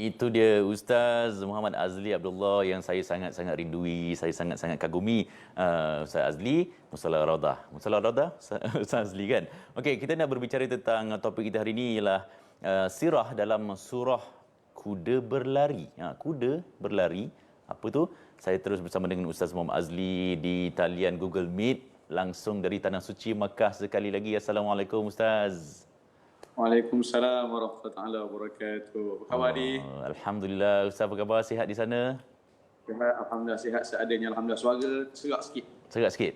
Itu dia Ustaz Muhammad Azli Abdullah yang saya sangat-sangat rindui, saya sangat-sangat kagumi uh, Ustaz Azli, Musala Raudah. Musala Raudah, Ustaz Azli kan? Okey, kita nak berbicara tentang topik kita hari ini ialah uh, sirah dalam surah Kuda Berlari. Ha, kuda Berlari, apa tu? Saya terus bersama dengan Ustaz Muhammad Azli di talian Google Meet langsung dari Tanah Suci Makkah sekali lagi. Assalamualaikum Ustaz. Waalaikumsalam warahmatullahi wabarakatuh. Apa khabar? Oh, Alhamdulillah. Ustaz apa khabar? Sihat di sana? Sihat, Alhamdulillah sihat seadanya. Alhamdulillah suara serak sikit. Serak sikit?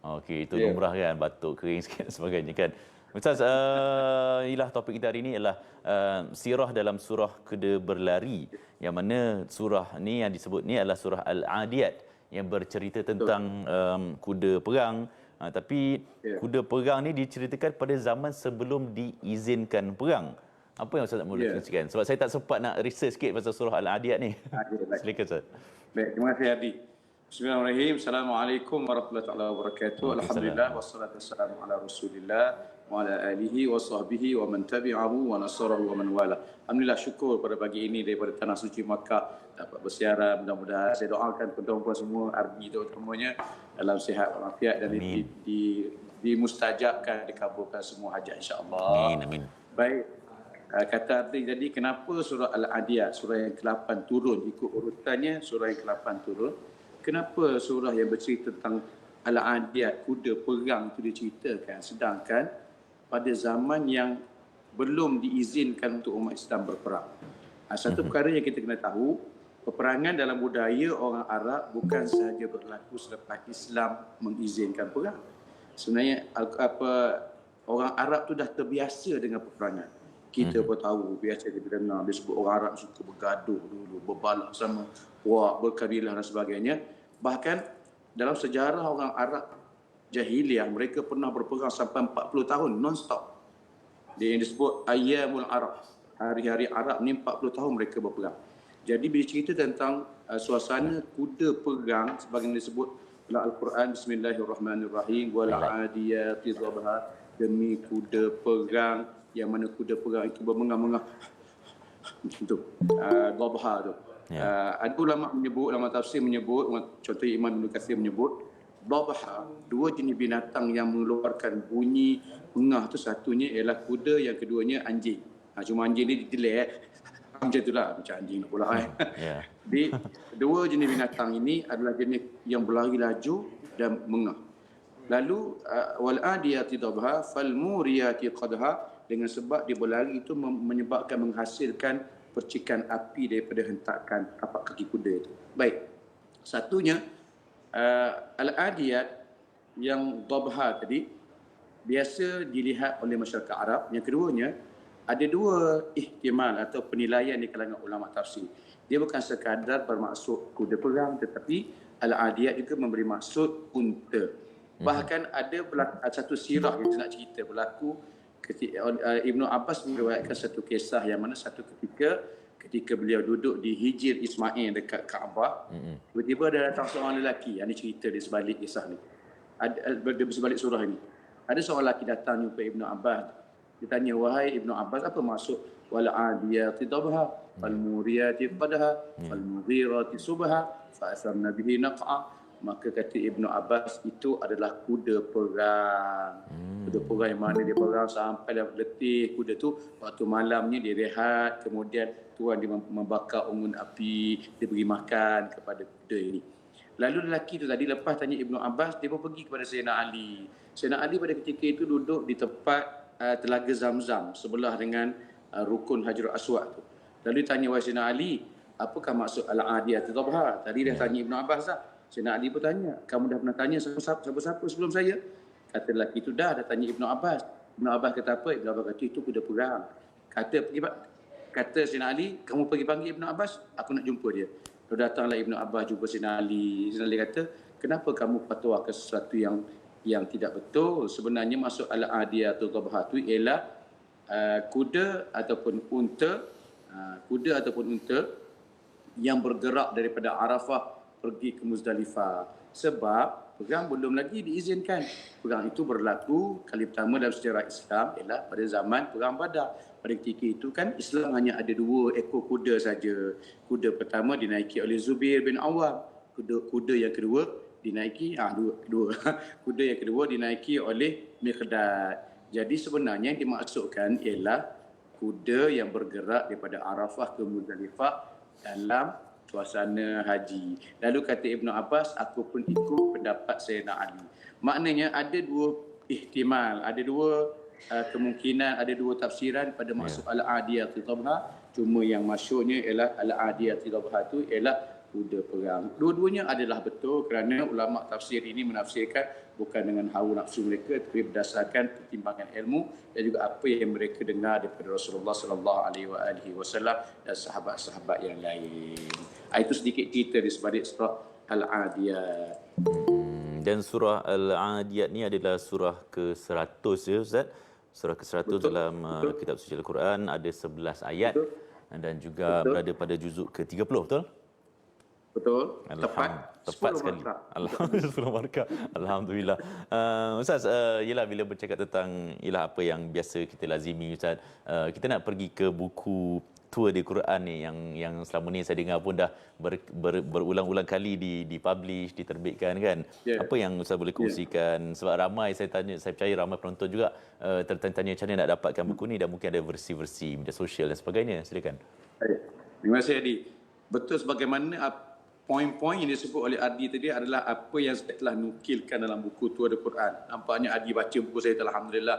Okey, itu yeah. lumrah kan, batuk, kering sikit dan sebagainya kan. Ustaz, uh, ialah topik kita hari ini ialah uh, sirah dalam surah Kuda Berlari. Yang mana surah ni yang disebut ni adalah surah Al-Adiyat yang bercerita tentang um, kuda perang. Uh, tapi Ya. kuda perang ni diceritakan pada zaman sebelum diizinkan perang. Apa yang Ustaz nak mula Ya. kongsikan? Sebab saya tak sempat nak research sikit pasal surah Al-Adiyat ni. Okey, baik. Silakan Ustaz. Baik, terima kasih Hadi. Bismillahirrahmanirrahim. Assalamualaikum warahmatullahi wabarakatuh. Alhamdulillah wassalatu wassalamu ala Rasulillah wa ala alihi wa sahbihi wa man tabi'ahu wa nasarahu wa man wala. Alhamdulillah syukur pada pagi ini daripada tanah suci Makkah dapat bersiaran mudah-mudahan saya doakan tuan-tuan semua army terutamanya dalam sihat walafiat dan di, di, dimustajabkan dikabulkan semua hajat insya-Allah. Amin, amin. Baik. Uh, kata arti jadi kenapa surah Al-Adiyat surah yang ke-8 turun ikut urutannya surah yang ke-8 turun. Kenapa surah yang bercerita tentang Al-Adiyat kuda perang itu diceritakan sedangkan pada zaman yang belum diizinkan untuk umat Islam berperang. Uh, satu perkara yang kita kena tahu peperangan dalam budaya orang Arab bukan sahaja berlaku selepas Islam mengizinkan perang. Sebenarnya apa orang Arab tu dah terbiasa dengan peperangan. Kita pun tahu biasa kita dengar disebut orang Arab suka bergaduh dulu, berbalah sama puak, berkabilah dan sebagainya. Bahkan dalam sejarah orang Arab jahiliah mereka pernah berperang sampai 40 tahun non-stop. Dia yang disebut Ayyamul Arab. Hari-hari Arab ni 40 tahun mereka berperang. Jadi bila cerita tentang uh, suasana kuda perang sebagaimana disebut dalam Al-Quran Bismillahirrahmanirrahim wal adiyati dhabha demi kuda perang yang mana kuda perang itu bermengah-mengah itu uh, dhabha tu. Ya. Uh, ada ulama menyebut ulama tafsir menyebut contoh Imam Ibn Katsir menyebut dhabha dua jenis binatang yang mengeluarkan bunyi pengah tu satunya ialah kuda yang keduanya anjing. Ha, cuma anjing ni didelek macam itulah macam anjing nak pula eh. Ya. Di dua jenis binatang ini adalah jenis yang berlari laju dan mengah. Lalu uh, wal adiyati dhabha fal muriyati qadha dengan sebab dia berlari itu menyebabkan menghasilkan percikan api daripada hentakan tapak kaki kuda itu. Baik. Satunya uh, al adiyat yang dhabha tadi biasa dilihat oleh masyarakat Arab. Yang keduanya ada dua ihtimal atau penilaian di kalangan ulama tafsir. Dia bukan sekadar bermaksud kuda perang tetapi al-adiyat juga memberi maksud unta. Bahkan ada berlaku, satu sirah yang saya nak cerita berlaku ketika uh, Ibnu Abbas meriwayatkan satu kisah yang mana satu ketika ketika beliau duduk di Hijir Ismail dekat Kaabah, tiba-tiba ada datang seorang lelaki. Ini cerita di sebalik kisah ni. Ada di sebalik surah ini. Ada seorang lelaki datang jumpa Ibnu Abbas. Dia tanya, wahai Ibnu Abbas, apa maksud wal adiyati dhabha fal muriyati qadha fal mughirati subha fa asarna bihi naq'a maka kata Ibnu Abbas itu adalah kuda perang. Kuda perang yang mana dia perang sampai dah letih kuda tu waktu malamnya dia rehat kemudian tuan dia mem- membakar unggun api dia beri makan kepada kuda ini. Lalu lelaki tu tadi lepas tanya Ibnu Abbas, dia pun pergi kepada Sayyidina Ali. Sayyidina Ali pada ketika itu duduk di tempat uh, telaga Zamzam sebelah dengan uh, rukun Hajarul Aswad tu. Lalu tanya wahai Sayyidina Ali, apakah maksud al-adiyat tabha? Tadi dia tanya Ibnu Abbas dah. Sayyidina Ali pun tanya, kamu dah pernah tanya siapa-siapa sebelum saya? Kata lelaki itu dah, dah tanya Ibnu Abbas. Ibnu Abbas kata apa? Ibnu Abbas kata itu kuda perang. Kata pergi kata Sayyidina Ali, kamu pergi panggil Ibnu Abbas, aku nak jumpa dia. Lalu datanglah Ibnu Abbas jumpa Sayyidina Ali. Sayyidina Ali kata, kenapa kamu fatwa ke sesuatu yang yang tidak betul? Sebenarnya maksud al-adiyatul tabha itu ialah uh, kuda ataupun unta, uh, kuda ataupun unta yang bergerak daripada Arafah pergi ke Muzdalifah. Sebab perang belum lagi diizinkan. Perang itu berlaku kali pertama dalam sejarah Islam ialah pada zaman perang Badar pada ketika itu kan Islam hanya ada dua ekor kuda saja. Kuda pertama dinaiki oleh Zubair bin Awam. Kuda kuda yang kedua dinaiki ah dua kedua. kuda yang kedua dinaiki oleh Miqdad. Jadi sebenarnya yang dimaksudkan ialah kuda yang bergerak daripada Arafah ke Muzdalifah dalam suasana haji. Lalu kata Ibnu Abbas, aku pun ikut pendapat Sayyidina Ali. Maknanya ada dua ihtimal, ada dua uh, kemungkinan ada dua tafsiran pada maksud al-adiyah tabha cuma yang masyhurnya ialah al-adiyah tabha itu ialah kuda perang dua-duanya adalah betul kerana ulama tafsir ini menafsirkan bukan dengan hawa nafsu mereka tetapi berdasarkan pertimbangan ilmu dan juga apa yang mereka dengar daripada Rasulullah sallallahu alaihi wa alihi wasallam dan sahabat-sahabat yang lain Ah, itu sedikit cerita di sebalik surah al-adiyah Hmm, Dan surah Al-Adiyat ni adalah surah ke-100 ya Ustaz. Surah ke-100 Betul, dalam uh, betul. kitab suci Al-Quran ada 11 ayat Betul. dan juga Betul. berada pada juzuk ke-30 betul? Betul tepat tepat 10 sekali. markah. Alhamdulillah surah markah. Alhamdulillah. Uh, Ustaz, uh, yelah bila bercakap tentang yelah apa yang biasa kita lazimi Ustaz, uh, kita nak pergi ke buku Tour di Quran ni yang yang selama ni saya dengar pun dah ber, ber, berulang-ulang kali di dipublish, diterbitkan kan. Ya. Apa yang Ustaz boleh kongsikan sebab ramai saya tanya saya percaya ramai penonton juga uh, tertanya-tanya macam mana nak dapatkan buku ni dan mungkin ada versi-versi media sosial dan sebagainya. Silakan. Baik. Terima kasih Adi. Betul sebagaimana poin-poin yang disebut oleh Adi tadi adalah apa yang saya telah nukilkan dalam buku Tua Al Quran. Nampaknya Adi baca buku saya tu Alhamdulillah.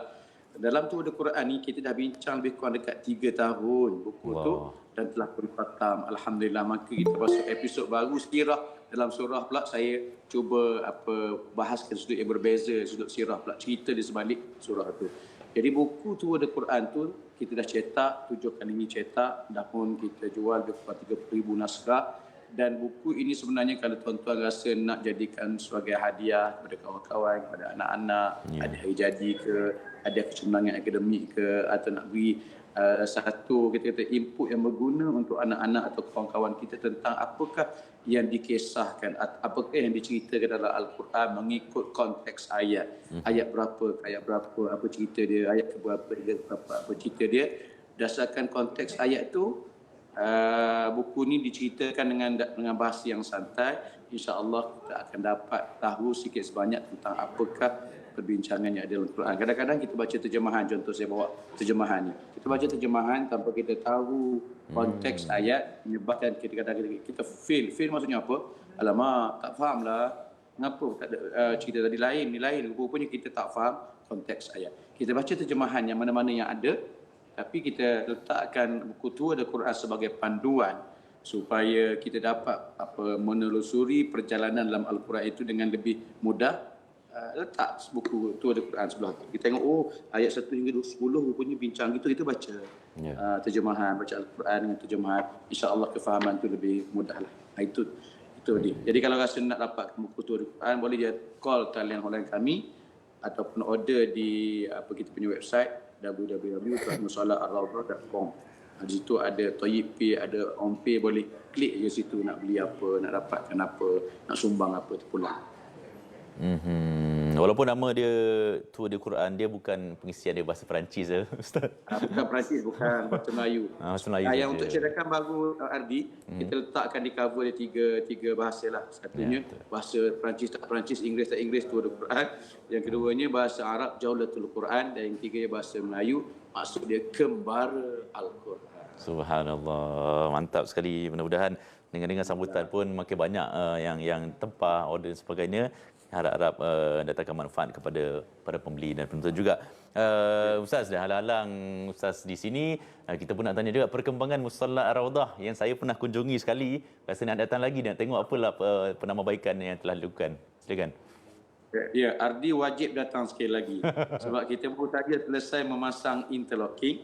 Dalam Tua Al Quran ni kita dah bincang lebih kurang dekat 3 tahun buku Wow. tu dan telah pun khatam. Alhamdulillah maka kita masuk episod baru sirah dalam surah pula saya cuba apa bahaskan sudut yang berbeza sudut sirah pula cerita di sebalik surah tu. Jadi buku tu ada Quran tu kita dah cetak, tujuh kali ini cetak, dah pun kita jual lebih kurang 30,000 naskah dan buku ini sebenarnya kalau tuan-tuan rasa nak jadikan sebagai hadiah kepada kawan-kawan, kepada anak-anak, Ya. ada hari jadi ke, ada kecenderungan akademik ke atau nak beri uh, satu kita kata input yang berguna untuk anak-anak atau kawan-kawan kita tentang apakah yang dikisahkan apakah yang diceritakan dalam al-Quran mengikut konteks ayat. Ayat berapa ayat berapa apa cerita dia ayat ke berapa dia berapa apa cerita dia. Berdasarkan konteks ayat tu uh, buku ni diceritakan dengan dengan bahasa yang santai insya-Allah kita akan dapat tahu sikit sebanyak tentang apakah perbincangan yang ada dalam Quran. Kadang-kadang kita baca terjemahan, contoh saya bawa terjemahan ni. Kita baca terjemahan tanpa kita tahu konteks hmm. ayat, menyebabkan kita kadang-kadang kita feel. Feel maksudnya apa? Alamak, tak faham lah. Kenapa tak ada uh, cerita tadi lain, ni lain. Rupanya kita tak faham konteks ayat. Kita baca terjemahan yang mana-mana yang ada, tapi kita letakkan buku tua ada Quran sebagai panduan supaya kita dapat apa menelusuri perjalanan dalam Al-Quran itu dengan lebih mudah uh, letak buku tu ada Quran sebelah tu. Kita tengok oh ayat 1 hingga 10 rupanya bincang gitu kita baca. Ya. Uh, terjemahan baca Al-Quran dengan terjemahan insya-Allah kefahaman tu lebih mudah lah. Ha, itu itu dia. Jadi kalau rasa nak dapat buku tu ada Quran boleh dia call talian hotline kami ataupun order di apa kita punya website www.musalaharrawdah.com. Ha, Di situ ada Toyib Pay, ada On Pay boleh klik je situ nak beli apa, nak dapatkan apa, nak sumbang apa tu pulang. Hmm, walaupun nama dia Tour de Quran, dia bukan pengisian dia bahasa Perancis ya, Ustaz. Ah, bukan Perancis, bukan bahasa Melayu. Ah, bahasa Melayu Ah, yang untuk cetakan baru uh, Ardi, hmm. kita letakkan di cover dia tiga tiga bahasa lah. Satunya Ya, bahasa Perancis tak Perancis, Inggeris tak Inggeris tu Quran. Yang keduanya bahasa Arab Jaulatul Quran dan yang ketiganya bahasa Melayu maksud dia kembara Al-Quran. Subhanallah, mantap sekali. Mudah-mudahan dengan-dengan sambutan pun makin banyak uh, yang yang tempah order dan sebagainya. Harap-harap uh, datangkan manfaat kepada para pembeli dan penonton juga. Uh, Ustaz, dah halang-halang Ustaz di sini. Uh, kita pun nak tanya juga perkembangan Musalla Ar-Rawdah yang saya pernah kunjungi sekali. Rasa nak datang lagi nak tengok apalah uh, penambahbaikan yang telah dilakukan. Silakan. Ya, Ardi wajib datang sekali lagi. Sebab kita baru saja selesai memasang interlocking.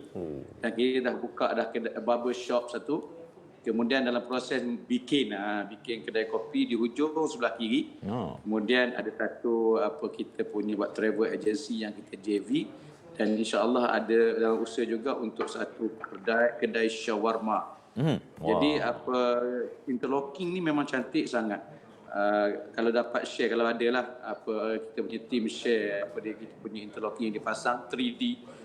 Dan kita dah buka dah barber shop satu. Kemudian dalam proses bikin, ha, bikin kedai kopi di hujung sebelah kiri. Oh. Kemudian ada satu apa kita punya buat travel agency yang kita JV dan insya-Allah ada dalam usaha juga untuk satu kedai kedai shawarma. Hmm. Jadi apa interlocking ni memang cantik sangat. Uh, kalau dapat share kalau ada lah apa kita punya team share apa dia kita punya interlocking yang dipasang 3D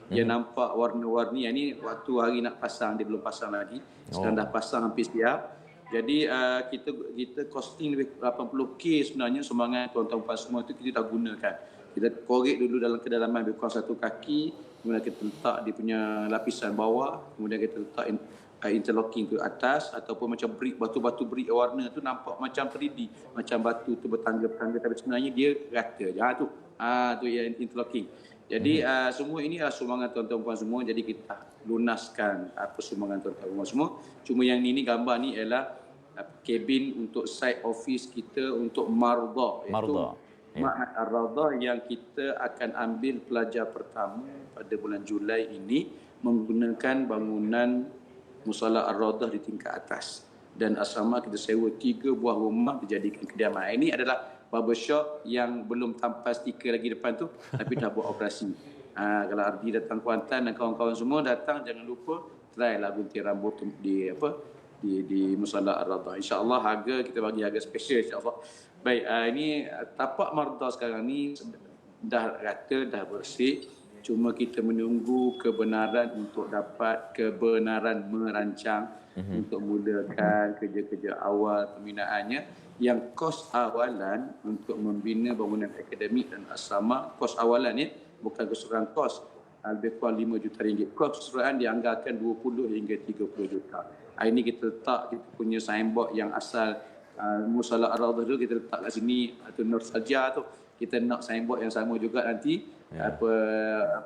yang nampak warna-warni. Yang ni waktu hari nak pasang dia belum pasang lagi. Sekarang Oh. dah pasang hampir siap. Jadi uh, kita kita costing lebih 80k sebenarnya sumbangan tuan-tuan puan semua tu kita dah gunakan. Kita korek dulu dalam kedalaman lebih kurang satu kaki. Kemudian kita letak dia punya lapisan bawah. Kemudian kita letak in, uh, interlocking ke atas. Ataupun macam brick batu-batu brick warna tu nampak macam 3D macam batu tu bertangga-tangga. Tapi sebenarnya dia rata je. Ha, tu. Ah tu yang interlocking jadi uh, semua ini adalah sumbangan tuan-tuan puan semua jadi kita lunaskan apa sumbangan tuan-tuan puan semua cuma yang ini gambar ni ialah uh, kabin untuk site office kita untuk mardah iaitu Mardah. Ya. Ma'had Ar-Radah yang kita akan ambil pelajar pertama pada bulan Julai ini menggunakan bangunan Musala Ar-Radah di tingkat atas. Dan asrama kita sewa tiga buah rumah dijadikan kediaman. Ini adalah barbershop yang belum tanpa stiker lagi depan tu tapi dah buat operasi. Ha, kalau Ardi datang Kuantan dan kawan-kawan semua datang jangan lupa try lah gunting rambut di apa di di Musalla Ar-Radah. Insya-Allah harga kita bagi harga special insya-Allah. Baik, uh, ini tapak mardah sekarang ni dah rata, dah bersih. Cuma kita menunggu kebenaran untuk dapat kebenaran merancang mm-hmm. untuk mulakan kerja-kerja awal pembinaannya yang kos awalan untuk membina bangunan akademik dan asrama kos awalan ni bukan keseluruhan kos lebih kurang 5 juta ringgit. Kos keseluruhan dianggarkan 20 hingga 30 juta. Hari ini kita letak kita punya signboard yang asal uh, Musala Ar-Rawdah dulu kita letak kat sini atau Nur Saja tu kita nak signboard yang sama juga nanti ya. apa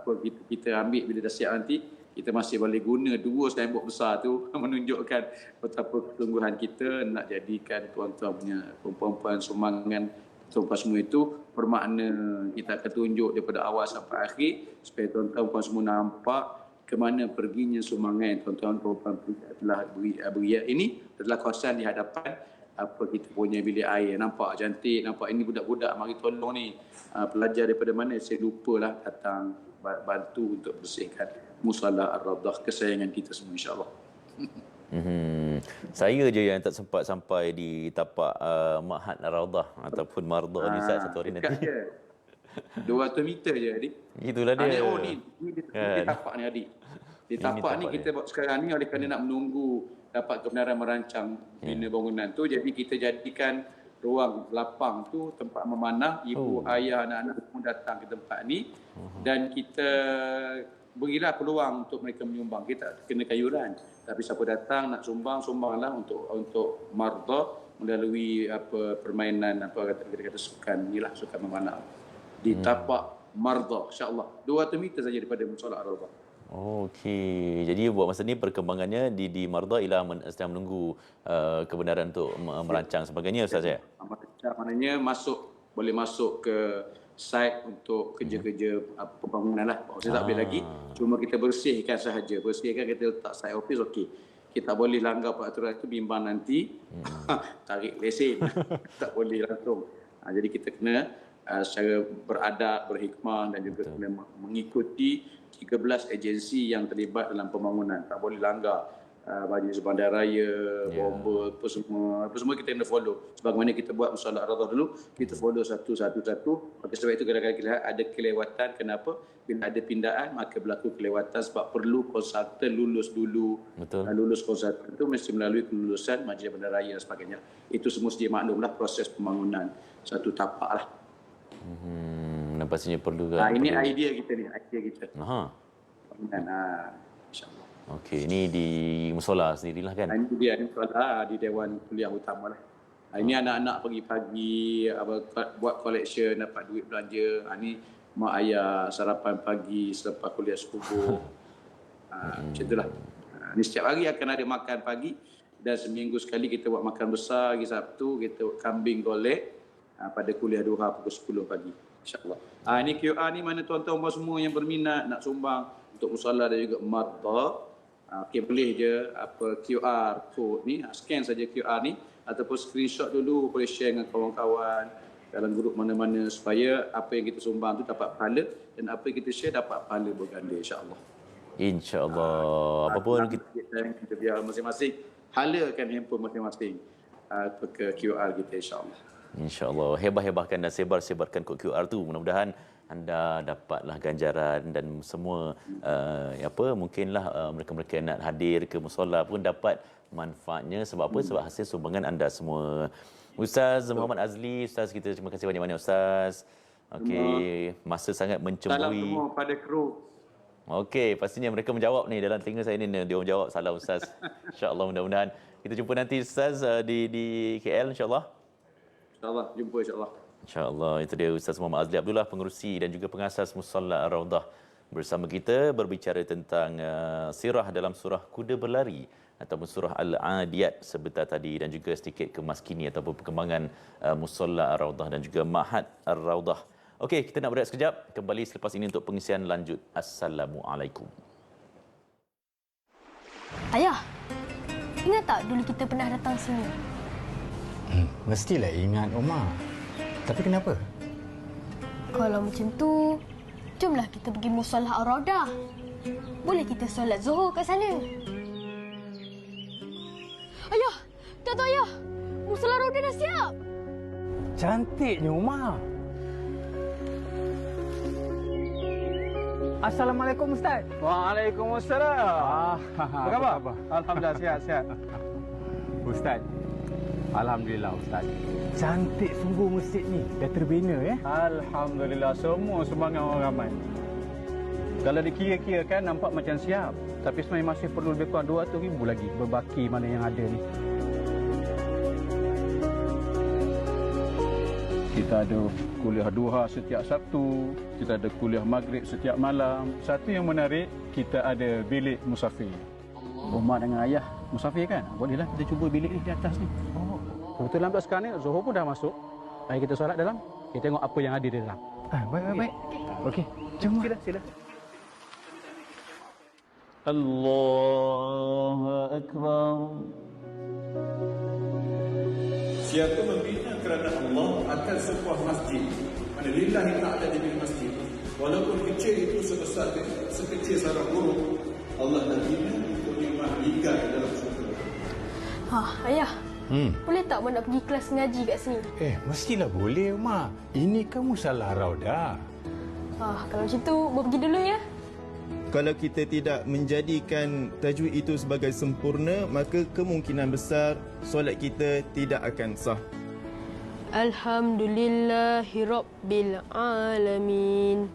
apa kita, kita ambil bila dah siap nanti kita masih boleh guna dua signboard besar tu menunjukkan betapa ketungguhan kita nak jadikan tuan-tuan punya perempuan-perempuan sumbangan tuan-tuan semua itu bermakna kita akan tunjuk daripada awal sampai akhir supaya tuan-tuan puan semua nampak ke mana perginya sumbangan tuan-tuan perempuan telah beri, beri ini adalah kawasan di hadapan apa kita punya bilik air nampak cantik nampak ini budak-budak mari tolong ni uh, pelajar daripada mana saya lupalah datang bantu untuk bersihkan musalla ar-radah kesayangan kita semua insyaallah Hmm. Saya je yang tak sempat sampai di tapak uh, Ma'had Ar-Rawdah ataupun Mardah ni Ustaz satu hari dekat nanti. je 200 meter je adik Itulah Ah, dia. ni, oh ni, ni di, Kan. di tapak ni adik. Di tapak ni tapak kita buat sekarang ni oleh kerana nak menunggu dapat kebenaran merancang bina bangunan tu. Jadi kita jadikan ruang lapang tu tempat memanah. Ibu, Oh. ayah, anak-anak semua datang ke tempat ni. Dan kita berilah peluang untuk mereka menyumbang. Kita kena kayuran. Tapi siapa datang nak sumbang, sumbanglah untuk untuk mardah melalui apa permainan apa kata kita kata sukan inilah sukan memanah di tapak mardah insyaallah 200 meter saja daripada musola Okey. Jadi buat masa ni perkembangannya di di Mardah ialah men, sedang menunggu uh, kebenaran untuk me- merancang sebagainya Ustaz ya. maknanya masuk boleh masuk ke site untuk kerja-kerja apa, pembangunan lah. Saya tak boleh lagi. Cuma kita bersihkan sahaja. Bersihkan kita letak site office okey. Kita tak boleh langgar peraturan itu bimbang nanti tarik lesen. tak boleh langsung. Ha, jadi kita kena uh, secara beradab, berhikmah dan juga kena mengikuti 13 agensi yang terlibat dalam pembangunan. Tak boleh langgar uh, majlis bandaraya, Ya. bomba, apa semua, apa semua kita kena follow. Sebagaimana kita buat musola Ar-Radah dulu, kita follow satu-satu-satu. Maka sebab itu kadang-kadang kita lihat ada kelewatan. Kenapa? Bila ada pindaan, maka berlaku kelewatan sebab perlu konsultan lulus dulu. Betul. Uh, lulus konsultan itu mesti melalui kelulusan majlis bandaraya dan sebagainya. Itu semua sedia maklumlah proses pembangunan satu tapak lah. Hmm, dan pastinya perlu kan. Ha, ini perlu. idea kita ni, idea kita. Ha. Ha, InsyaAllah. Okey, ini di musola sendirilah kan. Ha, ini dia ni soalan di Dewan Kuliah Utama lah. Ha, ini anak-anak pagi-pagi apa, buat collection, dapat duit belanja. Ha, ini mak ayah sarapan pagi selepas kuliah subuh. Ha, macam itulah. Ha, ni setiap hari akan ada makan pagi dan seminggu sekali kita buat makan besar hari Sabtu kita buat kambing golek pada kuliah duha pukul 10 pagi. InsyaAllah. Ha, ini QR ni mana tuan-tuan semua yang berminat nak sumbang untuk musalah dan juga marta. Ha, okay, boleh je apa QR code ni, ha, scan saja QR ni ataupun screenshot dulu boleh share dengan kawan-kawan dalam grup mana-mana supaya apa yang kita sumbang tu dapat pahala dan apa yang kita share dapat pahala berganda insya-Allah. InsyaAllah. Apapun kita, kita, kita biar masing-masing halakan handphone masing-masing uh, ke QR kita insya-Allah. InsyaAllah. Hebah-hebahkan dan sebar-sebarkan kod QR tu. Mudah-mudahan anda dapatlah ganjaran dan semua uh, apa mungkinlah uh, mereka-mereka yang nak hadir ke musola pun dapat manfaatnya sebab apa sebab hasil sumbangan anda semua Ustaz Muhammad Azli Ustaz kita terima kasih banyak-banyak Ustaz Okey masa sangat Salam mencemburi semua pada kru. Okey, pastinya mereka menjawab ni dalam telinga saya ni dia menjawab salam Ustaz. InsyaAllah mudah-mudahan kita jumpa nanti Ustaz uh, di di KL insyaAllah. InsyaAllah jumpa insyaAllah. InsyaAllah itu dia Ustaz Muhammad Azli Abdullah pengerusi dan juga pengasas Musalla Ar-Raudah bersama kita berbicara tentang uh, sirah dalam surah Kuda Berlari ataupun surah Al-Adiyat sebentar tadi dan juga sedikit kemaskini ataupun perkembangan uh, Musalla Ar-Raudah dan juga Mahat Ar-Raudah. Okey, kita nak berehat sekejap. Kembali selepas ini untuk pengisian lanjut. Assalamualaikum. Ayah, ingat tak dulu kita pernah datang sini? Hmm, mestilah ingat Omar. Tapi kenapa? Kalau macam tu, jomlah kita pergi musalah Ar-Raudah. Boleh kita solat Zuhur kat sana. Ayah, tak tahu ayah. Musalah Ar-Raudah dah siap. Cantiknya Omar. Assalamualaikum Ustaz. Waalaikumsalam. Ah, Apa khabar? Alhamdulillah sihat sihat. Ustaz. Alhamdulillah Ustaz. Cantik sungguh masjid ni. Dah terbina ya. Alhamdulillah semua sumbangan orang ramai. Kalau dikira-kira kan nampak macam siap. Tapi sebenarnya masih perlu lebih kurang 200 ribu lagi berbaki mana yang ada ni. Kita ada kuliah duha setiap Sabtu, kita ada kuliah maghrib setiap malam. Satu yang menarik, kita ada bilik musafir. Rumah dengan ayah musafir kan? Bolehlah kita cuba bilik ni di atas ni. Oh. Kebetulan pula sekarang ni Zuhur pun dah masuk. Mari kita solat dalam. Kita tengok apa yang ada di dalam. Ah, baik baik baik. Okey. Jom. Sila, sila. Allahu Akbar. Siapa membina kerana Allah akan sebuah masjid. Mana lillahi ta'ala di masjid. Walaupun kecil itu sebesar sekecil sarang burung, Allah dah bina di dalam syurga. Ha, ayah. Hmm. Boleh tak Mak nak pergi kelas ngaji kat sini? Eh, mestilah boleh Omar. Ini kan musalah Raudah. Ha, kalau macam tu, Mak pergi dulu ya. Kalau kita tidak menjadikan tajwid itu sebagai sempurna, maka kemungkinan besar solat kita tidak akan sah. Alhamdulillahirabbil alamin.